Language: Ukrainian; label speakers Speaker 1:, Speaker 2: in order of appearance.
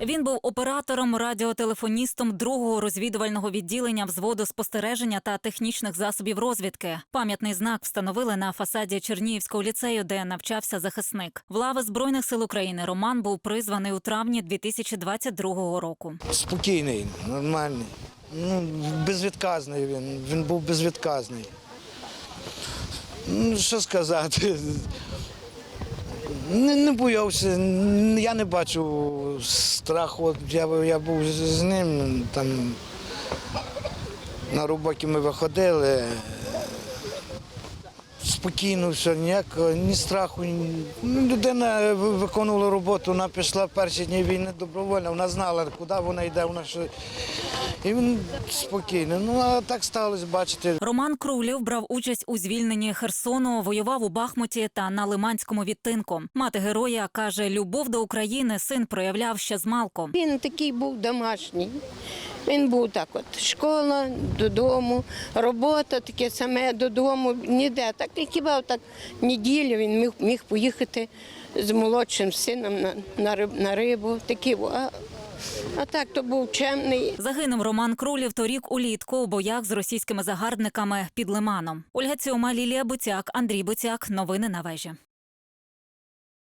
Speaker 1: Він був оператором, радіотелефоністом другого розвідувального відділення взводу спостереження та технічних засобів розвідки. Пам'ятний знак встановили на фасаді Чернігівського ліцею, де навчався захисник. В лави збройних сил України Роман був призваний у травні 2022 року.
Speaker 2: Спокійний, нормальний. Ну, безвідказний він. Він був безвідказний. Ну, що сказати? Не, не боявся, я не бачу страху. Я, я був з ним там на роботі ми виходили. Спокійно все, ніякого, ні страху. Ні... Ну, людина виконувала роботу, вона пішла в перші дні війни добровольно, вона знала, куди вона йде, вона що. І він спокійний. Ну, а так сталося, бачите.
Speaker 1: Роман Крулів брав участь у звільненні Херсону, воював у Бахмуті та на Лиманському відтинку. Мати героя каже, любов до України син проявляв ще з малку.
Speaker 3: Він такий був домашній. Він був так от школа, додому, робота таке саме додому, ніде. Так і хіба так неділю він міг, міг поїхати з молодшим сином на, на, на рибу. Такі, а, а так то був чемний.
Speaker 1: Загинув Роман Крулів торік улітку у боях з російськими загарбниками під Лиманом. Ольга Цьома, Лілія Буцяк, Андрій Буцяк. Новини на вежі.